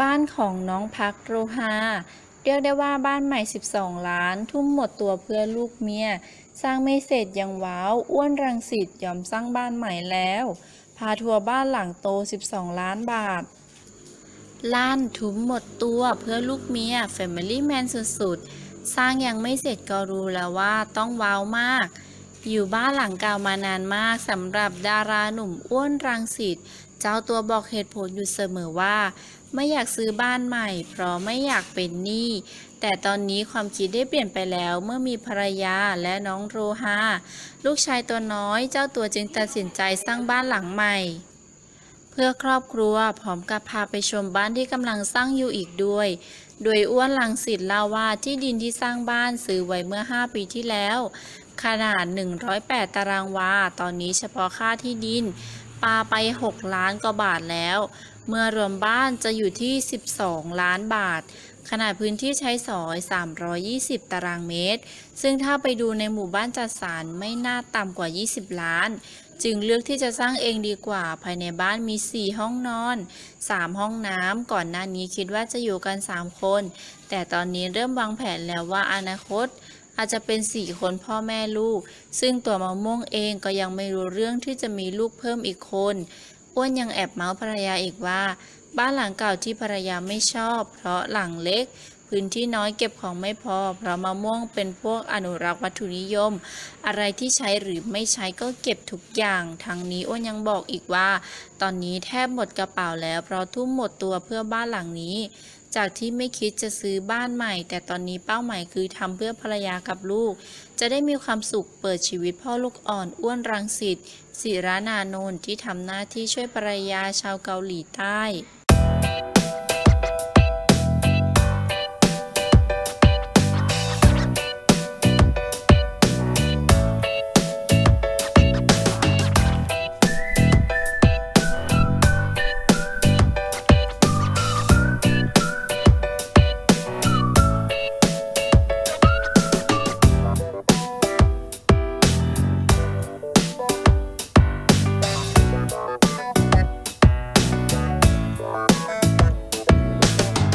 บ้านของน้องพักโรฮาเรียกได้ว่าบ้านใหม่ 12 ล้าน ทุ่มหมดตัวเพื่อลูกเมีย สร้างไม่เสร็จยังว้าว อ้วนรังสิตยอมสร้างบ้านใหม่แล้ว พาทัวร์บ้านหลังโต 12 ล้านบาท ล้านทุมหมดตัวเพื่อลูกเมีย Family Man สุดๆ สร้างยังไม่เสร็จก็รู้แล้วว่าต้องว้าวมาก อยู่บ้านหลังเก่ามานานมากสำหรับดาราหนุ่มอ้วนรังสิต เจ้าตัวบอกเหตุผลอยู่เสมอว่า ไม่อยากซื้อบ้านใหม่ เพราะไม่อยากเป็นหนี้ แต่ตอนนี้ความคิดได้เปลี่ยนไปแล้วเมื่อมีภรรยาและน้องโรฮาลูกชายตัวน้อย เจ้าตัวจึงตัดสินใจสร้างบ้านหลังใหม่ เพื่อครอบครัวพร้อมกับพาไปชมบ้านที่กำลังสร้างอยู่อีกด้วย โดยอ้วนลังสิตเล่าว่าที่ดินที่สร้างบ้านซื้อไว้เมื่อ 5 ปีที่แล้วขนาด 108 ตารางวา ตอนนี้เฉพาะค่าที่ดิน ปาไป 6 ล้านกว่าบาทแล้ว เมื่อรวมบ้านจะอยู่ที่ 12 ล้านบาท ขนาดพื้นที่ใช้สอย 320 ตารางเมตร ซึ่งถ้าไปดูในหมู่บ้านจัดสรรไม่น่าต่ำกว่า 20 ล้าน จึงเลือกที่จะสร้างเองดีกว่า ภายในบ้านมี 4 ห้องนอน 3 ห้องน้ำ ก่อนหน้านี้คิดว่าจะอยู่กัน 3 คน แต่ตอนนี้เริ่มวางแผนแล้วว่าอนาคต อาจจะเป็น 4 คนพ่อแม่ลูก ซึ่งตัวมะม่วงเองก็ยังไม่รู้เรื่องที่จะมีลูกเพิ่มอีกคนอ้วนยังแอบเมาส์ภรรยาอีกว่า บ้านหลังเก่าที่ภรรยาไม่ชอบ เพราะหลังเล็ก พื้นที่น้อยเก็บของไม่พอ เพราะมะม่วงเป็นพวกอนุรักษ์วัตถุนิยม อะไรที่ใช้หรือไม่ใช้ก็เก็บทุกอย่างทั้งนี้อ้วนยังบอกอีกว่า ตอนนี้แทบหมดกระเป๋าแล้ว เพราะทุ่มหมดตัวเพื่อบ้านหลังนี้จากที่ไม่คิดจะซื้อบ้านใหม่ แต่ตอนนี้เป้าหมายคือทำเพื่อภรรยากับลูก จะได้มีความสุขเปิดชีวิตพ่อลูกอ่อนอ้วนรังสิตศิรานานนท์ที่ทำหน้าที่ช่วยภรรยาชาวเกาหลีใต้